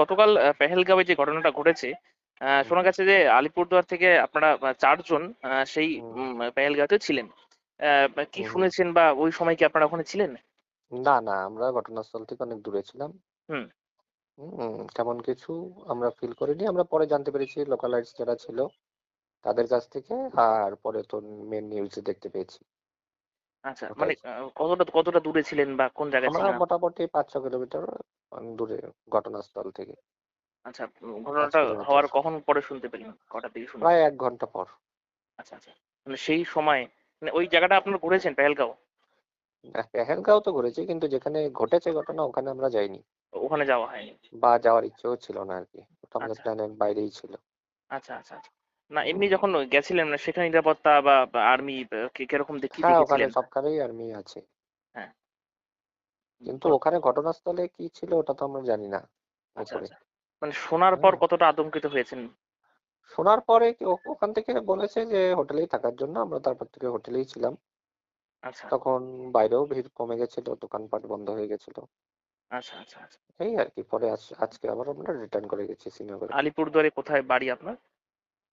গতকাল পেহেলগাঁওয়ে যে ঘটনাটা ঘটেছে শোনা গেছে যে আলিপুরদুয়ার থেকে আপনারা চারজন সেই পেহেলগাঁওতে ছিলেন। কি শুনেছেন বা ওই সময় কি আপনারা ওখানে ছিলেন? না না আমরা ঘটনাস্থল থেকে অনেক দূরে ছিলাম। হুম। তেমন কিছু আমরা ফিল করিনি। আমরা পরে জানতে পেরেছি লোকালাইটস যারা ছিল তাদের কাছ থেকে আর পরে তো মেন নিউজে দেখতে পেয়েছি। আচ্ছা। মানে আহ, কতটা কতটা দূরে ছিলেন বা কোন জায়গায় আমরা ছিলেন আপনি? মোটামুটি পাঁচ ছ কিলোমিটার দূরে ঘটনাস্থল থেকে। আচ্ছা উম, ঘটনাটা কিলোমিটার। হওয়ার কখন পরে শুনতে পেলেন? কটার দিকে শুনলেন? প্রায় এক ঘণ্টা পর। আচ্ছা আচ্ছা মানে সেই সময় মানে ওই জায়গাটা আপনারা ঘুরেছেন পেহেলগাঁও? পেহেলগাঁও তো ঘুরেছি কিন্তু যেখানে ঘটেছে ঘটনা ওখানে আমরা যাইনি। ওখানে যাওয়া হয়নি? বা যাওয়ার ইচ্ছেও ছিল না আর কি। ওটা আমাদের আচ্ছা। প্ল্যানের বাইরেই ছিল। আচ্ছা আচ্ছা আচ্ছা। না এমনি যখন গেছিলেন না সেখানে নিরাপত্তা বা আর্মি কীরকম দেখি হ্যাঁ ওখানে সবখানেই আর্মি আছে। হ্যাঁ। কিন্তু ওখানে ঘটনাস্থলে কি ছিল ওটা তো আমরা জানি না আচ্ছা আচ্ছা। মানে শোনার পর কতটা আতঙ্কিত হয়েছেন? শোনার পরে ওখান থেকে বলেছে যে হোটেলেই থাকার জন্য আমরা তারপর থেকে হোটেলেই ছিলাম। আচ্ছা। তখন বাইরেও ভিড় কমে গেছিল দোকানপাট বন্ধ হয়ে গেছিল। আচ্ছা আচ্ছা আচ্ছা। এই আর কি পরে আজ- আজকে আবার আমরা রিটার্ন করে গেছি শ্রীনগরে আলিপুরদুয়ারে কোথায় বাড়ি আপনার?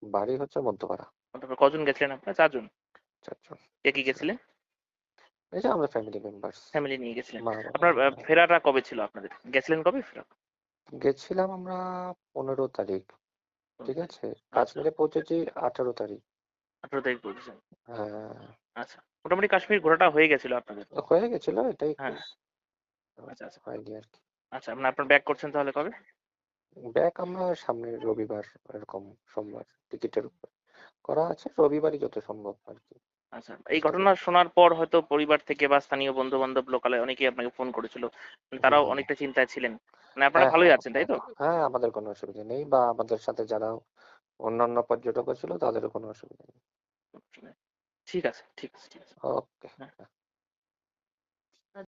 বাড়ি হচ্ছে মধ্যপাড়া। তারপর কজন গেছিলেন আপনার? চারজন? চারজন। কে কি গেছিলেন? এই যে আমরা ফ্যামিলি মেম্বার্স ফ্যামিলি নিয়ে গেছিলেন। আপনার ফেরাটা কবে ছিল আপনাদের? গেছিলেন কবে ফেরা? গেছিলাম আমরা পনেরো তারিখ ঠিক আছে? কাশ্মীরে পৌঁছেছি আঠারো তারিখ। আঠারো তারিখ বলছেন হ্যাঁ। আচ্ছা। মোটামুটি কাশ্মীর ঘোরাটা হয়ে গেছিল আপনাদের? হয়ে গেছিল এটাই হ্যাঁ। আচ্ছা আচ্ছা। হয়নি আর কি। আচ্ছা মানে আপনার ব্যাক করছেন তাহলে কবে? ব্যাক আমরা সামনের রবিবার এরকম সোমবার টিকিটের উপর। করা আছে রবিবারই যত সম্ভব আর কি আচ্ছা এই ঘটনা শোনার পর হয়তো পরিবার থেকে বা স্থানীয় বন্ধু বান্ধব লোকালে অনেকেই আপনাকে ফোন করেছিল। তারাও অনেকটা চিন্তায় ছিলেন। মানে আপনারা হ্যাঁ, ভালোই হ্যাঁ, আছেন তাই তো? হ্যাঁ আমাদের কোনো অসুবিধা নেই বা আমাদের সাথে যারা অন্যান্য পর্যটক ছিল তাদেরও কোনো অসুবিধা নেই। ঠিক আছে ঠিক আছে ঠিক আছে। ওকে। হ্যাঁ।